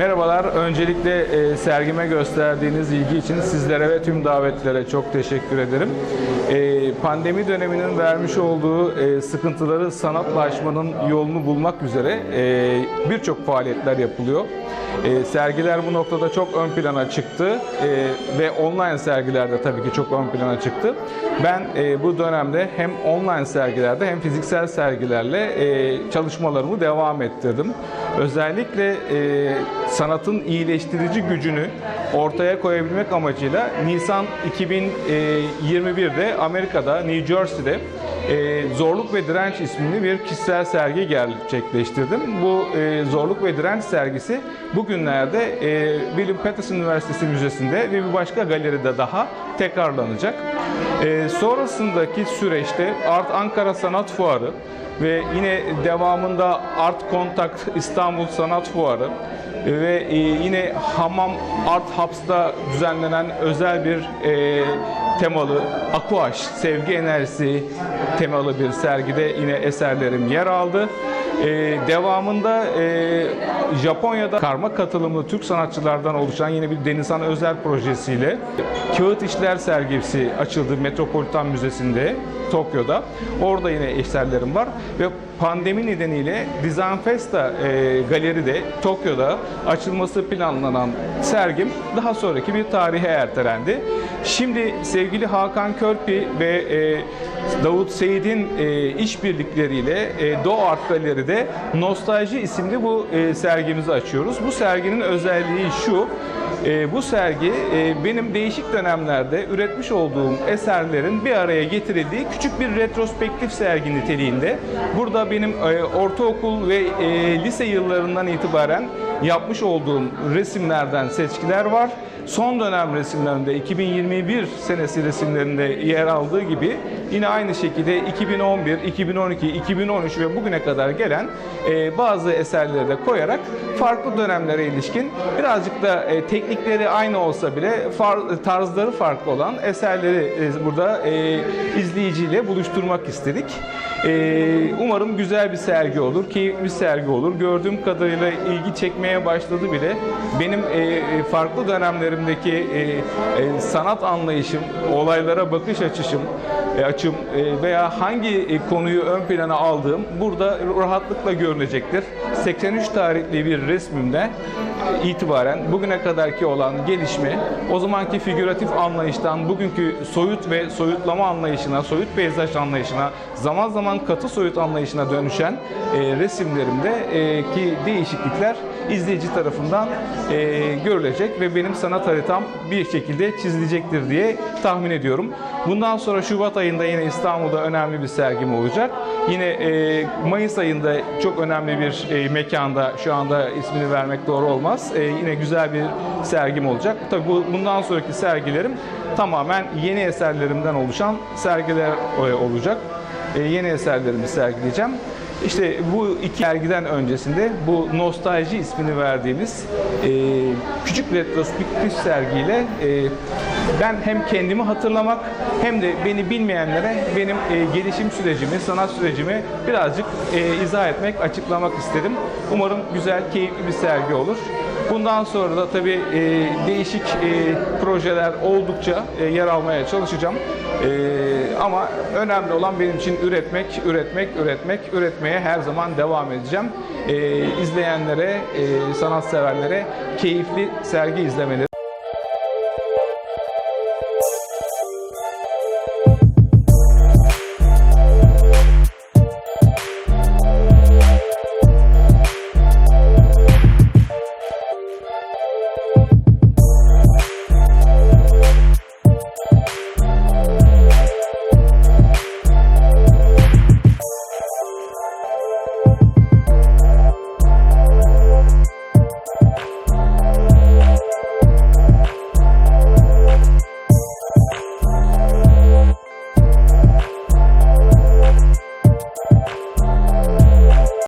Merhabalar. Öncelikle e, sergime gösterdiğiniz ilgi için sizlere ve tüm davetlere çok teşekkür ederim. E, pandemi döneminin vermiş olduğu e, sıkıntıları sanatla aşmanın yolunu bulmak üzere e, birçok faaliyetler yapılıyor. E, sergiler bu noktada çok ön plana çıktı e, ve online sergilerde tabii ki çok ön plana çıktı. Ben e, bu dönemde hem online sergilerde hem fiziksel sergilerle e, çalışmalarımı devam ettirdim. Özellikle e, sanatın iyileştirici gücünü ortaya koyabilmek amacıyla Nisan 2021'de Amerika'da New Jersey'de e, Zorluk ve Direnç isimli bir kişisel sergi gerçekleştirdim. Bu e, Zorluk ve Direnç sergisi bugünlerde e, William Patterson Üniversitesi Müzesi'nde ve bir başka galeride daha tekrarlanacak. E, sonrasındaki süreçte Art Ankara Sanat Fuarı ve yine devamında Art Contact İstanbul Sanat Fuarı ve e, yine Hamam Art Hubs'ta düzenlenen özel bir e, temalı Aquaş, sevgi enerjisi temalı bir sergide yine eserlerim yer aldı. E, devamında e, Japonya'da karma katılımlı Türk sanatçılardan oluşan yine bir Denizhan Özel projesiyle Kağıt İşler sergisi açıldı Metropolitan Müzesi'nde Tokyo'da. Orada yine eserlerim var ve pandemi nedeniyle Design Festa e, galeride Tokyo'da açılması planlanan sergim daha sonraki bir tarihe ertelendi. Şimdi sevgili Hakan Körpi ve e, Davut Seyit'in e, işbirlikleriyle e, Doğu Art Galeri'de Nostalji isimli bu e, sergimizi açıyoruz. Bu serginin özelliği şu, e, bu sergi e, benim değişik dönemlerde üretmiş olduğum eserlerin bir araya getirildiği küçük bir retrospektif sergi niteliğinde. Burada benim e, ortaokul ve e, lise yıllarından itibaren yapmış olduğum resimlerden seçkiler var. Son dönem resimlerinde 2021 senesi resimlerinde yer aldığı gibi yine aynı şekilde 2011, 2012, 2013 ve bugüne kadar gelen e, bazı eserleri de koyarak farklı dönemlere ilişkin birazcık da e, teknikleri aynı olsa bile far- tarzları farklı olan eserleri e, burada e, izleyiciyle buluşturmak istedik. E, umarım güzel bir sergi olur, keyifli bir sergi olur. Gördüğüm kadarıyla ilgi çekmeye başladı bile. Benim e, farklı dönemlerimdeki e, e, sanat anlayışım, olaylara bakış açışım, e, açım e, veya hangi e, konuyu ön plana aldığım burada rahatlıkla görünecektir. 83 tarihli bir resmimde itibaren bugüne kadarki olan gelişme o zamanki figüratif anlayıştan bugünkü soyut ve soyutlama anlayışına, soyut peyzaj anlayışına, zaman zaman katı soyut anlayışına dönüşen e, resimlerimde e, değişiklikler izleyici tarafından e, görülecek ve benim sanat haritam bir şekilde çizilecektir diye tahmin ediyorum. Bundan sonra Şubat ayında yine İstanbul'da önemli bir sergim olacak. Yine e, Mayıs ayında çok önemli bir e, mekanda şu anda ismini vermek doğru olmaz. E, yine güzel bir sergim olacak. Tabii bu, bundan sonraki sergilerim tamamen yeni eserlerimden oluşan sergiler e, olacak. E, yeni eserlerimi sergileyeceğim. İşte bu iki sergiden öncesinde bu nostalji ismini verdiğimiz e, küçük retrospektif sergiyle e, ben hem kendimi hatırlamak hem de beni bilmeyenlere benim e, gelişim sürecimi, sanat sürecimi birazcık e, izah etmek, açıklamak istedim. Umarım güzel, keyifli bir sergi olur. Bundan sonra da tabii e, değişik e, projeler oldukça e, yer almaya çalışacağım. E, ama önemli olan benim için üretmek, üretmek, üretmek, üretmeye her zaman devam edeceğim. E, izleyenlere, e, sanatseverlere keyifli sergi izlemeleri